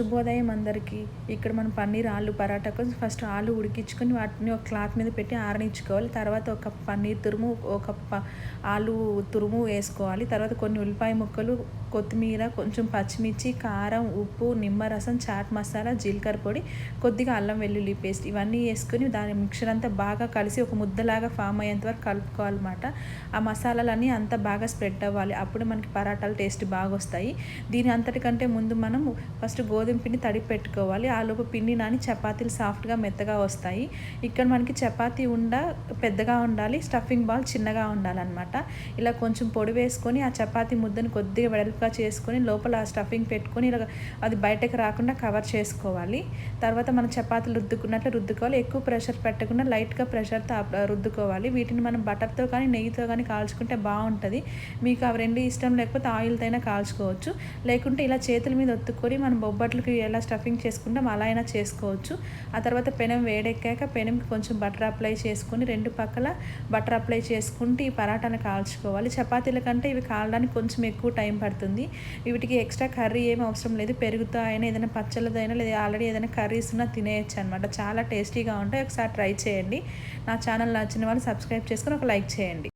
శుభోదయం అందరికీ. ఇక్కడ మనం పన్నీర్ ఆలు పరాటా కోసం ఫస్ట్ ఆలు ఉడికించుకొని వాటిని ఒక క్లాత్ మీద పెట్టి ఆరనించుకోవాలి తర్వాత ఒక పన్నీర్ తురుము ఒక ఆలు తురుము వేసుకోవాలి. తర్వాత కొన్ని ఉల్లిపాయ ముక్కలు కొత్తిమీర కొంచెం పచ్చిమిర్చి కారం ఉప్పు నిమ్మరసం చాట్ మసాలా జీలకర్ర పొడి కొద్దిగా అల్లం వెల్లుల్లి పేస్ట్ ఇవన్నీ వేసుకొని దాని మిక్చర్ అంతా బాగా కలిసి ఒక ముద్దలాగా ఫామ్ అయ్యేంత వరకు కలుపుకోవాలన్నమాట. ఆ మసాలాలన్నీ అంతా బాగా స్ప్రెడ్ అవ్వాలి. అప్పుడు మనకి పరాటాలు టేస్ట్ బాగా వస్తాయి దీని అంతటికంటే ముందు మనం ఫస్ట్ గోధుమ పిండి తడిపి పెట్టుకోవాలి ఆలోపు పిండి నాని చపాతీలు సాఫ్ట్గా మెత్తగా వస్తాయి. ఇక్కడ మనకి చపాతీ ఉండ పెద్దగా ఉండాలి స్టఫింగ్ బాల్ చిన్నగా ఉండాలన్నమాట. ఇలా కొంచెం పొడి వేసుకొని ఆ చపాతీ ముద్దను కొద్దిగా వెడల్పుగా చేసుకొని లోపల ఆ స్టఫింగ్ పెట్టుకొని ఇలా అది బయటకు రాకుండా కవర్ చేసుకోవాలి. తర్వాత మనం చపాతీలు రుద్దుకున్నట్లు రుద్దుకోవాలి. ఎక్కువ ప్రెషర్ పెట్టకుండా లైట్గా ప్రెషర్తో రుద్దుకోవాలి. వీటిని మనం బటర్తో కానీ నెయ్యితో కానీ కాల్చుకుంటే బాగుంటుంది. మీకు అవి రెండు ఇష్టం లేకపోతే ఆయిల్తో అయినా కాల్చుకోవచ్చు. లేకుంటే ఇలా చేతుల మీద ఒత్తుకొని మనం బొబ్బట్లకి ఎలా స్టఫింగ్ చేసుకుంటాం అలా అయినా చేసుకోవచ్చు. ఆ తర్వాత పెనం వేడెక్కాక పెనంకి కొంచెం బటర్ అప్లై చేసుకొని రెండు పక్కల బటర్ అప్లై చేసుకుంటే ఈ పరాటాను కాల్చుకోవాలి. చపాతీల కంటే ఇవి కాలడానికి కొంచెం ఎక్కువ టైం పడుతుంది. వీటికి ఎక్స్ట్రా కర్రీ ఏమి అవసరం లేదు. పెరుగుతో అయినా ఏదైనా పచ్చళ్ళతో అయినా లేదా ఆల్రెడీ ఏదైనా కర్రీస్ ఉన్నా తినేయచ్చు అనమాట చాలా టేస్టీగా ఉంటాయి. ఒకసారి ట్రై చేయండి. నా ఛానల్ నచ్చిన వాళ్ళు సబ్స్క్రైబ్ చేసుకొని ఒక లైక్ చేయండి.